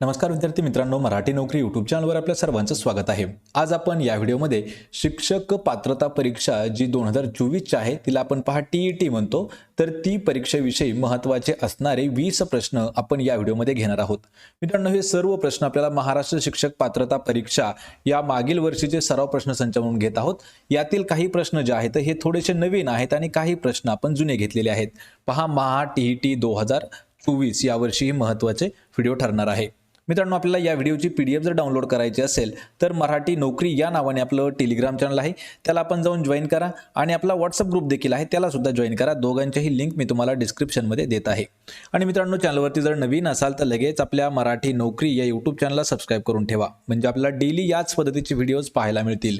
नमस्कार विद्यार्थी मित्रांनो मराठी नोकरी यूट्यूब चॅनलवर आपल्या सर्वांचं स्वागत आहे. आज आपण या व्हिडिओमध्ये शिक्षक पात्रता परीक्षा जी दोन हजार चोवीसची आहे तिला आपण पहा टी ई टी म्हणतो. तर ती परीक्षेविषयी महत्त्वाचे असणारे वीस प्रश्न आपण या व्हिडिओमध्ये घेणार आहोत. मित्रांनो हे सर्व प्रश्न आपल्याला महाराष्ट्र शिक्षक पात्रता परीक्षा या मागील वर्षीचे सराव प्रश्नसंच म्हणून घेत आहोत. यातील काही प्रश्न जे आहेत हे थोडेसे नवीन आहेत आणि काही प्रश्न आपण जुने घेतलेले आहेत. पहा महा टी ई टी दोन हजार चोवीस यावर्षी ही महत्त्वाचे व्हिडिओ ठरणार आहे. मित्रांनो आपल्याला या व्हिडिओची पी डी एफ जर डाउनलोड करायची असेल तर मराठी नोकरी या नावाने आपलं टेलिग्राम चॅनल आहे. त्याला आपण जाऊन जॉईन करा आणि आपला व्हॉट्सअप ग्रुप देखील आहे त्याला सुद्धा जॉईन करा. दोघांच्याही लिंक मी तुम्हाला डिस्क्रिप्शनमध्ये देत आहे. आणि मित्रांनो चॅनलवरती जर नवीन असाल तर लगेच आपल्या मराठी नोकरी या यूट्यूब चॅनलला सबस्क्राईब करून ठेवा. म्हणजे आपल्याला डेली याच पद्धतीचे व्हिडिओज पाहायला मिळतील.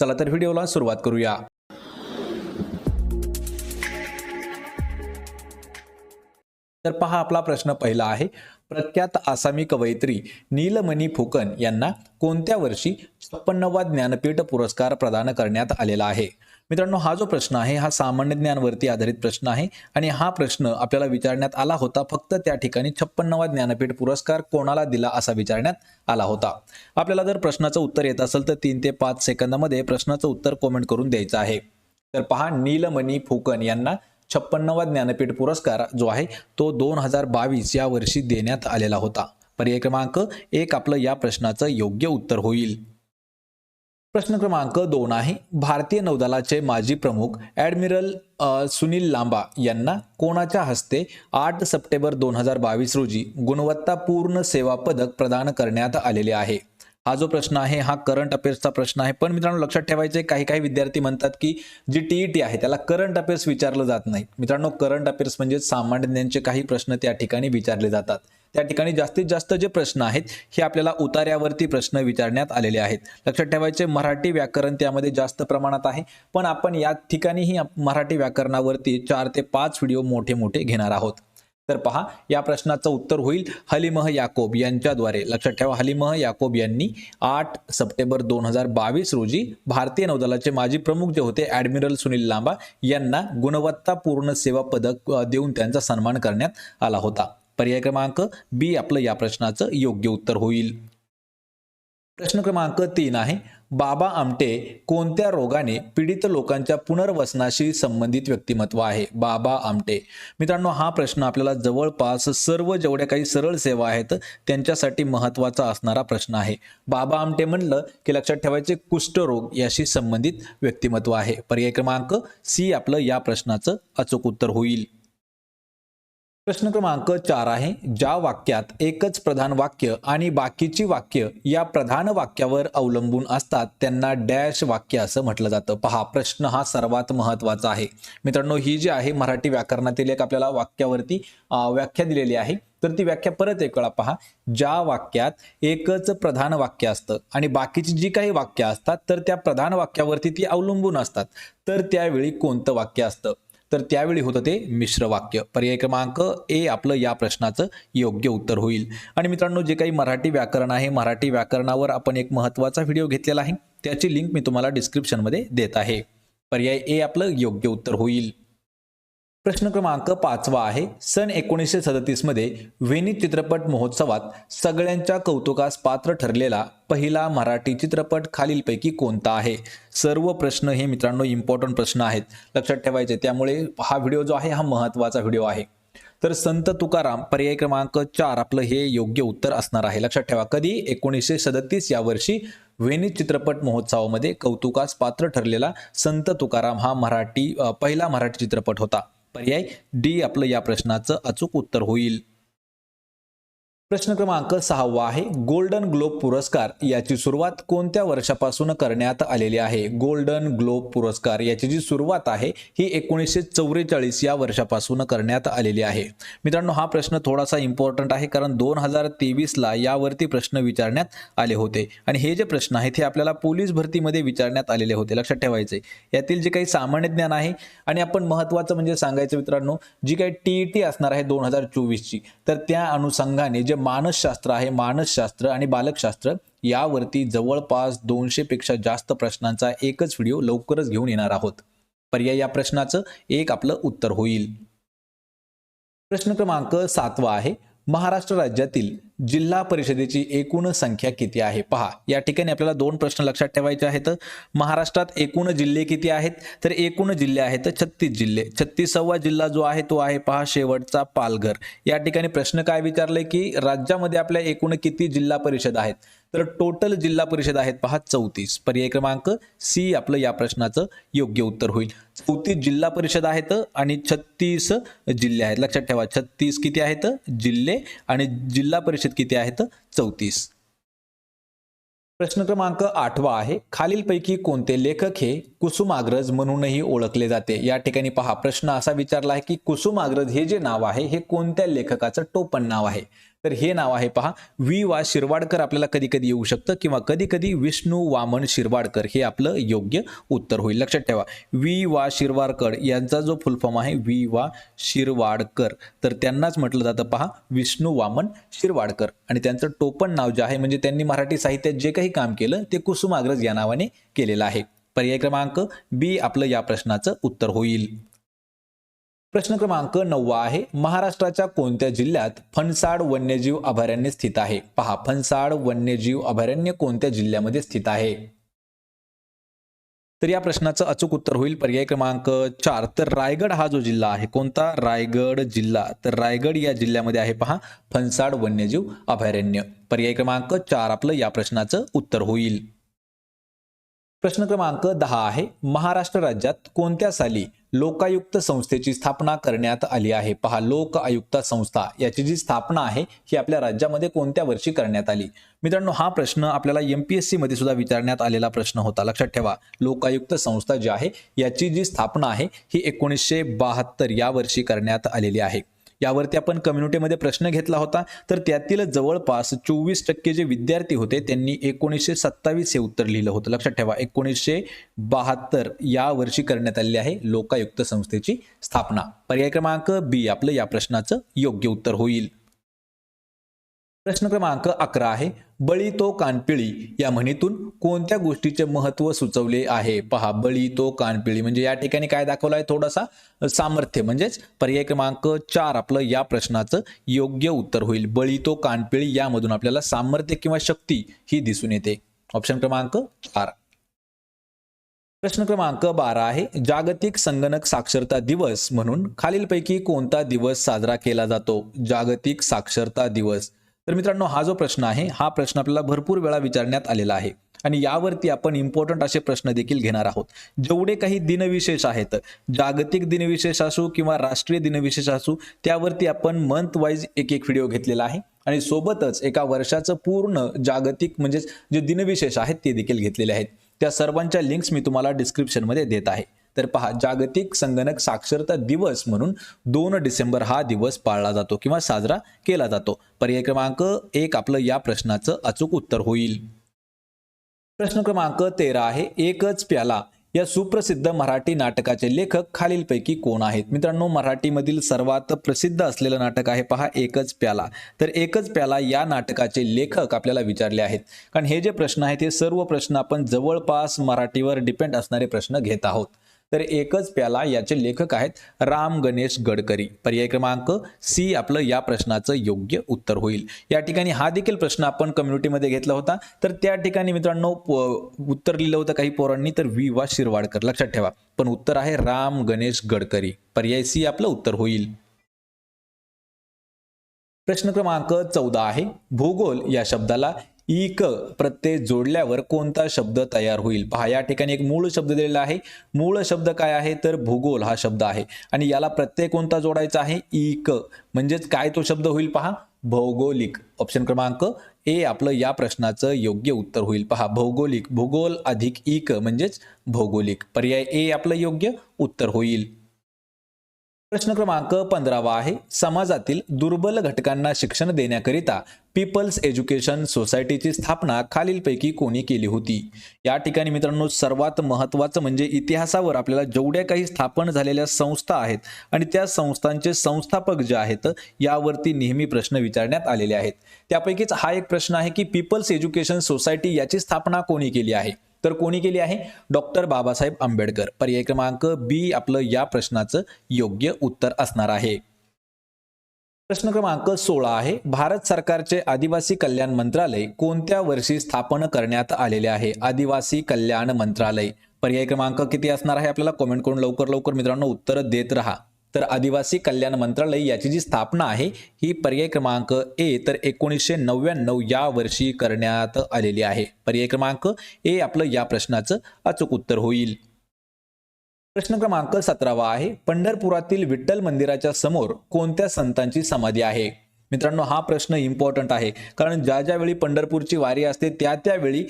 चला तर व्हिडिओला सुरुवात करूया. तर पहा आपला प्रश्न पहिला आहे. प्रख्यात आसामी कवयित्री नीलमणी फुकन यांना कोणत्या वर्षी छप्पन्नवा ज्ञानपीठ पुरस्कार प्रदान करण्यात आलेला आहे? मित्रांनो हा जो प्रश्न आहे हा सामान्य ज्ञानवरती आधारित प्रश्न आहे आणि हा प्रश्न आपल्याला विचारण्यात आला होता. फक्त त्या ठिकाणी छप्पन्नवा ज्ञानपीठ पुरस्कार कोणाला दिला असा विचारण्यात आला होता? आपल्याला जर प्रश्नाचं उत्तर येत असेल तर तीन ते पाच सेकंदामध्ये प्रश्नाचं उत्तर कॉमेंट करून द्यायचं आहे. तर पहा नीलमणी फुकन यांना छप्पन्नवा ज्ञानपीठ पुरस्कार जो आहे तो दोन हजार बावीस या वर्षी देण्यात आलेला होता. पर्याय क्रमांक एक आपलं या प्रश्नाचं योग्य उत्तर होईल. प्रश्न क्रमांक दोन आहे भारतीय नौदलाचे माजी प्रमुख ॲडमिरल सुनील लांबा यांना कोणाच्या हस्ते आठ सप्टेंबर दोन हजार बावीस रोजी गुणवत्तापूर्ण सेवा पदक प्रदान करण्यात आलेले आहे? हा जो प्रश्न आहे हा करंट अफेअर्सचा प्रश्न आहे. पण मित्रांनो लक्षात ठेवायचे काही काही विद्यार्थी म्हणतात की जी टी ई टी आहे त्याला करंट अफेअर्स विचारलं जात नाही. मित्रांनो करंट अफेअर्स म्हणजे सामान्य ज्ञानचे काही प्रश्न त्या ठिकाणी विचारले जातात. त्या ठिकाणी जास्तीत जास्त जे प्रश्न आहेत हे आपल्याला उतार्यावरती प्रश्न विचारण्यात आलेले आहेत. लक्षात ठेवायचे मराठी व्याकरण त्यामध्ये जास्त प्रमाणात आहे. पण आपण या ठिकाणीही मराठी व्याकरणावरती चार ते पाच व्हिडिओ मोठे मोठे घेणार आहोत. तर पहा या प्रश्नाचं उत्तर होईल हलिमह याकोब यांच्याद्वारे. लक्षात ठेवा हलिमह याकोब यांनी आठ सप्टेंबर दोन हजार बावीस रोजी भारतीय नौदलाचे माजी प्रमुख जे होते ॲडमिरल सुनील लांबा यांना गुणवत्तापूर्ण सेवा पदक देऊन त्यांचा सन्मान करण्यात आला होता. पर्याय क्रमांक बी आपलं या प्रश्नाचं योग्य उत्तर होईल. प्रश्न क्रमांक तीन आहे बाबा आमटे कोणत्या रोगाने पीडित लोकांच्या पुनर्वसनाशी संबंधित व्यक्तिमत्व आहे? बाबा आमटे. मित्रांनो हा प्रश्न आपल्याला जवळपास सर्व जेवढ्या काही सरळ सेवा आहेत त्यांच्यासाठी महत्त्वाचा असणारा प्रश्न आहे. बाबा आमटे म्हणलं की लक्षात ठेवायचे कुष्ठरोग याशी संबंधित व्यक्तिमत्व आहे. पर्याय क्रमांक सी आपलं या प्रश्नाचं अचूक उत्तर होईल. प्रश्न क्रमांक चार आहे ज्या वाक्यात एकच प्रधान वाक्य आणि बाकीची वाक्य या प्रधान वाक्यावर अवलंबून असतात त्यांना डॅश वाक्य असं म्हटलं जातं. पहा प्रश्न हा सर्वात महत्त्वाचा आहे. मित्रांनो ही जी आहे मराठी व्याकरणातील एक आपल्याला वाक्यावरती व्याख्या दिलेली आहे. तर ती व्याख्या परत एक वेळा पहा. ज्या वाक्यात एकच प्रधान वाक्य असतं आणि बाकीची जी काही वाक्य असतात तर त्या प्रधान वाक्यावरती ती अवलंबून असतात. तर त्यावेळी कोणतं वाक्य असतं? तर त्यावेळी होतं ते मिश्र वाक्य. पर्याय क्रमांक ए आपलं या प्रश्नाचं योग्य उत्तर होईल. आणि मित्रांनो जे काही मराठी व्याकरण आहे मराठी व्याकरणावर आपण एक महत्त्वाचा व्हिडिओ घेतलेला आहे. त्याची लिंक मी तुम्हाला डिस्क्रिप्शनमध्ये देत आहे. पर्याय ए आपलं योग्य उत्तर होईल. प्रश्न क्रमांक पाचवा आहे. सन एकोणीसशे सदतीसमध्ये व्हेनिस चित्रपट महोत्सवात सगळ्यांच्या कौतुकास पात्र ठरलेला पहिला मराठी चित्रपट खालीलपैकी कोणता आहे? सर्व प्रश्न हे मित्रांनो इम्पॉर्टंट प्रश्न आहेत. लक्षात ठेवायचे त्यामुळे हा व्हिडिओ जो आहे हा महत्त्वाचा व्हिडिओ आहे. तर संत तुकाराम पर्याय क्रमांक चार आपलं हे योग्य उत्तर असणार आहे. लक्षात ठेवा कधी? एकोणीसशे सदतीस या वर्षी वेनिस चित्रपट महोत्सवामध्ये कौतुकास पात्र ठरलेला संत तुकाराम हा मराठी पहिला मराठी चित्रपट होता. पर्याय? डी आपलं या प्रश्नाचं अचूक उत्तर होईल. प्रश्न क्रमांक सहावा आहे गोल्डन ग्लोब पुरस्कार. याची सुरुवात कोणत्या वर्षापासून करण्यात आलेली आहे? गोल्डन ग्लोब पुरस्कार याची जी सुरुवात आहे ही एकोणीसशे चौवेचाळीस या वर्षापासून करण्यात आलेली आहे. मित्रांनो हा प्रश्न थोडासा इम्पॉर्टंट आहे कारण दोन हजार तेवीसला यावरती प्रश्न विचारण्यात आले होते. आणि हे जे प्रश्न आहेत हे आपल्याला पोलीस भरतीमध्ये विचारण्यात आलेले होते. लक्षात ठेवायचे यातील जे काही सामान्य ज्ञान आहे आणि आपण महत्त्वाचं म्हणजे सांगायचं मित्रांनो जी काही टी ई टी असणार आहे दोन हजार चोवीसची तर त्या अनुषंगाने जे मानसशास्त्र आहे मानसशास्त्र आणि बालकशास्त्र यावरती जवळपास दोनशे पेक्षा जास्त प्रश्नांचा एकच व्हिडिओ लवकरच घेऊन येणार आहोत. पर्याय या प्रश्नाचं एक आपलं उत्तर होईल. प्रश्न क्रमांक सातवा आहे महाराष्ट्र राज्यातील जिल्हा परिषदेची एकूण संख्या किती आहे? पहा या ठिकाणी आपल्याला दोन प्रश्न लक्षात ठेवायचे आहेत. महाराष्ट्रात एकूण जिल्हे किती आहेत? तर एकूण जिल्हे आहेत छत्तीस जिल्हे. छत्तीसावा जिल्हा जो आहे तो आहे पहा शेवटचा पालघर. या ठिकाणी प्रश्न काय विचारले की राज्यामध्ये आपल्या एकूण किती जिल्हा परिषद आहेत? तर टोटल जिल्हा परिषद आहेत पहा चौतीस. पर्याय क्रमांक सी आपलं या प्रश्नाचं योग्य उत्तर होईल. चौतीस जिल्हा परिषद आहेत आणि छत्तीस जिल्हे आहेत. लक्षात ठेवा छत्तीस किती आहेत? जिल्हे आणि जिल्हा परिषद किती आहेत? चौतीस. प्रश्न क्रमांक आठवा आहे. खालीलपैकी कोणते लेखक हे कुसुमाग्रज म्हणूनही ओळखले जाते? या ठिकाणी पहा प्रश्न असा विचारला आहे की कुसुमाग्रज हे जे नाव आहे हे कोणत्या लेखकाचं टोपण नाव आहे? तर हे नाव आहे पहा. वी वा शिरवाडकर आपल्याला कधी कधी येऊ शकतं किंवा कधी कधी विष्णू वामन शिरवाडकर हे आपलं योग्य उत्तर होईल. लक्षात ठेवा. वी वा शिरवाडकर यांचा जो फुल फॉर्म आहे वी वा शिरवाडकर. तर त्यांनाच म्हटलं जातं पहा विष्णू वामन शिरवाडकर. आणि त्यांचं टोपण नाव जे आहे म्हणजे त्यांनी मराठी साहित्यात जे काही काम केलं ते कुसुमाग्रज या नावाने केलेलं आहे. पर्याय क्रमांक बी आपलं या प्रश्नाचं उत्तर होईल. प्रश्न क्रमांक नववा आहे महाराष्ट्राच्या कोणत्या जिल्ह्यात फणसाड वन्यजीव अभयारण्य स्थित आहे? पहा फणसाड वन्यजीव अभयारण्य कोणत्या जिल्ह्यामध्ये स्थित आहे? तर या प्रश्नाचं अचूक उत्तर होईल. पर्याय क्रमांक चार. तर रायगड हा जो जिल्हा आहे कोणता? रायगड जिल्हा. तर रायगड या जिल्ह्यामध्ये आहे पहा फणसाड वन्यजीव अभयारण्य. पर्याय क्रमांक चार आपलं या प्रश्नाचं उत्तर होईल. प्रश्न क्रमांक दहा आहे महाराष्ट्र राज्यात कोणत्या साली लोकायुक्त संस्थेची स्थापना करण्यात आली आहे. पहा लोक आयुक्त संस्था याची जी स्थापना आहे ही आपल्या राज्यामध्ये कोणत्या वर्षी करण्यात आली? मित्रांनो हा प्रश्न आपल्याला एम पी एसमध्ये सुद्धा विचारण्यात आलेला प्रश्न होता. लक्षात ठेवा लोकायुक्त संस्था जी आहे याची जी स्थापना आहे ही एकोणीसशे बहात्तर या वर्षी करण्यात आलेली आहे. यावरती आपण कम्युनिटीमध्ये प्रश्न घेतला होता. तर त्यातील जवळपास चोवीस टक्के जे विद्यार्थी होते त्यांनी एकोणीसशे सत्तावीस हे उत्तर लिहिलं होतं. लक्षात ठेवा एकोणीसशे बहात्तर या वर्षी करण्यात आली आहे लोकायुक्त संस्थेची स्थापना. पर्याय क्रमांक बी आपलं या प्रश्नाचं योग्य उत्तर होईल. प्रश्न क्रमांक अकरा आहे. बळी तो कानपिळी या म्हणीतून कोणत्या गोष्टीचे महत्त्व सुचवले आहे? पहा बळी तो कानपिळी म्हणजे या ठिकाणी काय दाखवलं आहे थोडासा सामर्थ्य म्हणजेच पर्याय क्रमांक चार आपलं या प्रश्नाचं योग्य उत्तर होईल. बळी तो कानपिळी यामधून आपल्याला सामर्थ्य किंवा शक्ती ही दिसून येते. ऑप्शन क्रमांक चार. प्रश्न क्रमांक बारा आहे. जागतिक संगणक साक्षरता दिवस म्हणून खालीलपैकी कोणता दिवस साजरा केला जातो? जागतिक साक्षरता दिवस. तर मित्रांनो हा जो प्रश्न आहे हा प्रश्न आपल्याला भरपूर वेळा विचारण्यात आलेला आहे. आणि यावरती आपण इम्पॉर्टंट असे प्रश्न देखील घेणार आहोत. जेवढे काही दिनविशेष आहेत जागतिक दिनविशेष असू किंवा राष्ट्रीय दिनविशेष असू त्यावरती आपण मंथ वाईज एक एक व्हिडिओ घेतलेला आहे. आणि सोबतच एका वर्षाचं पूर्ण जागतिक म्हणजेच जे दिनविशेष आहेत ते देखील घेतलेले आहेत. त्या सर्वांच्या लिंक्स मी तुम्हाला डिस्क्रिप्शनमध्ये देत आहे. तर पहा जागतिक संगणक साक्षरता दिवस म्हणून दोन डिसेंबर हा दिवस पाळला जातो किंवा साजरा केला जातो. पर्याय क्रमांक एक आपलं या प्रश्नाचं अचूक उत्तर होईल. प्रश्न क्रमांक तेरा आहे एकच प्याला. या सुप्रसिद्ध मराठी नाटकाचे लेखक खालीलपैकी कोण आहेत? मित्रांनो मराठीमधील सर्वात प्रसिद्ध असलेलं नाटक आहे पहा एकच प्याला. तर एकच प्याला या नाटकाचे लेखक आपल्याला विचारले आहेत. कारण हे जे प्रश्न आहेत हे सर्व प्रश्न आपण जवळपास मराठीवर डिपेंड असणारे प्रश्न घेत आहोत. तर एकच प्याला याचे लेखक आहेत राम गणेश गडकरी. पर्याय क्रमांक सी आपलं या प्रश्नाचं योग्य उत्तर होईल. या ठिकाणी हा देखील प्रश्न आपण कम्युनिटीमध्ये घेतला होता. तर त्या ठिकाणी मित्रांनो उत्तर लिहिलं होतं काही पोरांनी तर वी वा शिरवाडकर. लक्षात ठेवा. पण उत्तर आहे राम गणेश गडकरी. पर्याय सी आपलं उत्तर होईल. प्रश्न क्रमांक चौदा आहे. भूगोल या शब्दाला इक प्रत्यय जोडल्यावर कोणता शब्द तयार होईल? पहा या ठिकाणी एक मूळ शब्द दिलेला आहे. मूळ शब्द काय आहे? तर भूगोल हा शब्द आहे. आणि याला प्रत्यय कोणता जोडायचा आहे? इक. म्हणजेच काय तो शब्द होईल पहा? भौगोलिक. ऑप्शन क्रमांक ए आपलं या प्रश्नाचं योग्य उत्तर होईल. पहा भौगोलिक. भूगोल अधिक इक म्हणजेच भौगोलिक. पर्याय ए आपलं योग्य उत्तर होईल. प्रश्न क्रमांक पंधरावा आहे. समाजातील दुर्बल घटकांना शिक्षण देण्याकरिता पीपल्स एज्युकेशन सोसायटीची स्थापना खालीलपैकी कोणी केली होती? या ठिकाणी मित्रांनो सर्वात महत्त्वाचं म्हणजे इतिहासावर आपल्याला जेवढ्या काही स्थापन झालेल्या संस्था आहेत आणि त्या संस्थांचे संस्थापक जे आहेत यावरती नेहमी प्रश्न विचारण्यात आलेले आहेत. त्यापैकीच हा एक प्रश्न आहे की पीपल्स एज्युकेशन सोसायटी याची स्थापना कोणी केली आहे? तर कोणी केली आहे? डॉक्टर बाबासाहेब आंबेडकर. पर्याय क्रमांक बी आपलं या प्रश्नाचं योग्य उत्तर असणार आहे. प्रश्न क्रमांक सोळा आहे. भारत सरकारचे आदिवासी कल्याण मंत्रालय कोणत्या वर्षी स्थापन करण्यात आलेले आहे? आदिवासी कल्याण मंत्रालय. पर्याय क्रमांक किती असणार आहे आपल्याला? कमेंट करून लवकर लवकर मित्रांनो उत्तर देत राहा. तर आदिवासी कल्याण मंत्रालय याची जी स्थापना आहे ही पर्याय क्रमांक ए तर एकोणीसशे नव्याण्णव या वर्षी करण्यात आलेली आहे. पर्याय क्रमांक ए आपलं या प्रश्नाचं अचूक उत्तर होईल. प्रश्न क्रमांक सतरावा आहे पंढरपुरातील विठ्ठल मंदिराच्या समोर कोणत्या संतांची समाधी आहे? मित्रांनो हा प्रश्न इम्पॉर्टंट आहे कारण ज्या ज्या वेळी पंढरपूरची वारी असते त्या त्यावेळी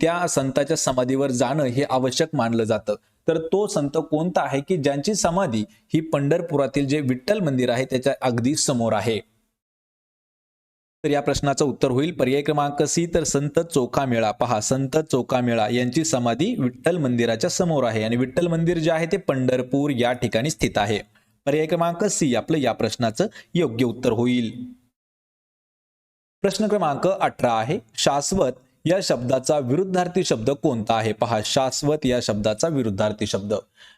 त्या संताच्या समाधीवर जाणं हे आवश्यक मानलं जातं. तर तो संत कोणता आहे की ज्यांची समाधी ही पंढरपुरातील जे विठ्ठल मंदिर आहे त्याच्या अगदी समोर आहे? तर या प्रश्नाचं उत्तर होईल. पर्याय क्रमांक सी तर संत चोखामेळा. पहा संत चोखामेळा यांची समाधी विठ्ठल मंदिराच्या समोर आहे आणि विठ्ठल मंदिर जे आहे ते पंढरपूर या ठिकाणी स्थित आहे. पर्याय क्रमांक सी आपलं या प्रश्नाचं योग्य उत्तर होईल. प्रश्न क्रमांक अठरा आहे. शाश्वत या शब्दाचा विरुद्धार्थी शब्द कोणता आहे? पहा शाश्वत या शब्दाचा विरुद्धार्थी शब्द.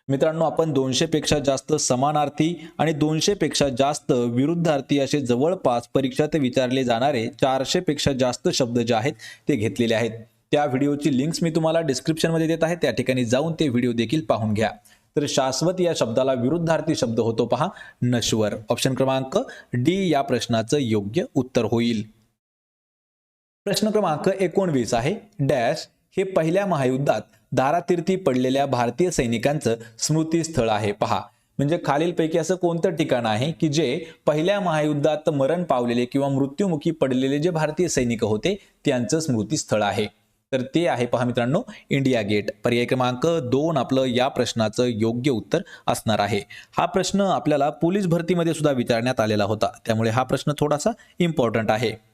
मित्रांनो आपण दोनशे पेक्षा जास्त समानार्थी आणि दोनशे पेक्षा जास्त विरुद्धार्थी असे जवळपास परीक्षेत विचारले जाणारे चारशे पेक्षा जास्त शब्द जे आहेत ते घेतलेले आहेत. त्या व्हिडिओची लिंक्स मी तुम्हाला डिस्क्रिप्शनमध्ये देत आहे. त्या ठिकाणी जाऊन ते व्हिडिओ देखील पाहून घ्या. तर शाश्वत या शब्दाला विरुद्धार्थी शब्द होतो पहा नश्वर. ऑप्शन क्रमांक डी या प्रश्नाचं योग्य उत्तर होईल. प्रश्न क्रमांक एकोणवीस आहे. डॅश हे पहिल्या महायुद्धात धारातीर्थी पडलेल्या भारतीय सैनिकांचं स्मृतीस्थळ आहे. पहा. म्हणजे खालीलपैकी असं कोणतं ठिकाण आहे की जे पहिल्या महायुद्धात मरण पावलेले किंवा मृत्युमुखी पडलेले जे भारतीय सैनिक होते त्यांचं स्मृतीस्थळ आहे. तर ते आहे पहा मित्रांनो इंडिया गेट. पर्याय क्रमांक दोन आपलं या प्रश्नाचं योग्य उत्तर असणार आहे. हा प्रश्न आपल्याला पोलीस भरतीमध्ये सुद्धा विचारण्यात आलेला होता. त्यामुळे हा प्रश्न थोडासा इम्पॉर्टंट आहे.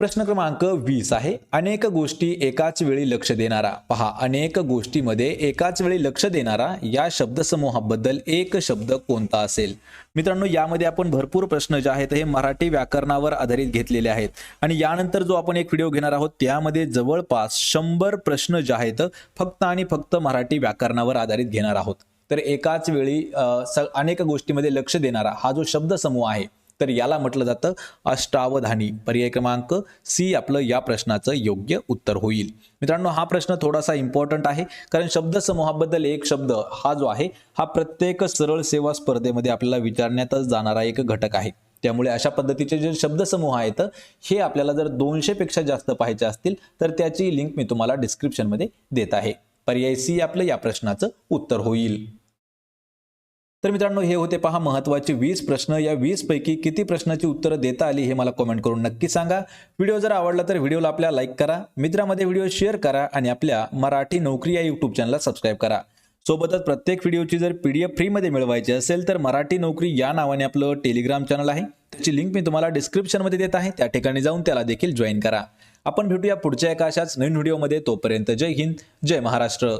प्रश्न क्रमांक वीस आहे. अनेक गोष्टी एकाच वेळी लक्ष देणारा. पहा अनेक गोष्टीमध्ये एकाच वेळी लक्ष देणारा या शब्दसमूहाबद्दल एक शब्द कोणता असेल? मित्रांनो यामध्ये आपण भरपूर प्रश्न जे आहेत हे मराठी व्याकरणावर आधारित घेतलेले आहेत. आणि यानंतर जो आपण एक व्हिडिओ घेणार आहोत त्यामध्ये जवळपास शंभर प्रश्न जे आहेत फक्त आणि फक्त मराठी व्याकरणावर आधारित घेणार आहोत. तर एकाच वेळी अनेक गोष्टीमध्ये लक्ष देणारा हा जो शब्दसमूह आहे तर याला म्हटलं जातं अष्टावधानी. पर्याय क्रमांक सी आपलं या प्रश्नाचं योग्य उत्तर होईल. मित्रांनो हा प्रश्न थोडासा इम्पॉर्टंट आहे. कारण शब्दसमूहाबद्दल एक शब्द हा जो आहे हा प्रत्येक सरळ सेवा स्पर्धेमध्ये आपल्याला विचारण्यातच जाणारा एक घटक आहे. त्यामुळे अशा पद्धतीचे जे शब्दसमूह आहेत हे आपल्याला जर दोनशे पेक्षा जास्त पाहायचे असतील तर त्याची लिंक मी तुम्हाला डिस्क्रिप्शनमध्ये देत आहे. पर्याय सी आपलं या प्रश्नाचं उत्तर होईल. तर मित्रांनो हे होते पहा महत्त्वाचे वीस प्रश्न. या वीस पैकी किती प्रश्नाची उत्तरं देता आली हे मला कमेंट करून नक्की सांगा. व्हिडिओ जर आवडला तर व्हिडिओला आपल्या लाईक करा. मित्रामध्ये व्हिडिओ शेअर करा आणि आपल्या मराठी नोकरी या यूट्यूब चॅनलला सबस्क्राईब करा. सोबतच प्रत्येक व्हिडिओची जर पी डी एफ फ्रीमध्ये मिळवायची असेल तर मराठी नोकरी या नावाने आपलं टेलिग्राम चॅनल आहे. त्याची लिंक मी तुम्हाला डिस्क्रिप्शनमध्ये देत आहे. त्या ठिकाणी जाऊन त्याला देखील जॉईन करा. आपण भेटूया पुढच्या एका अशाच नवीन व्हिडिओमध्ये तोपर्यंत जय हिंद जय महाराष्ट्र.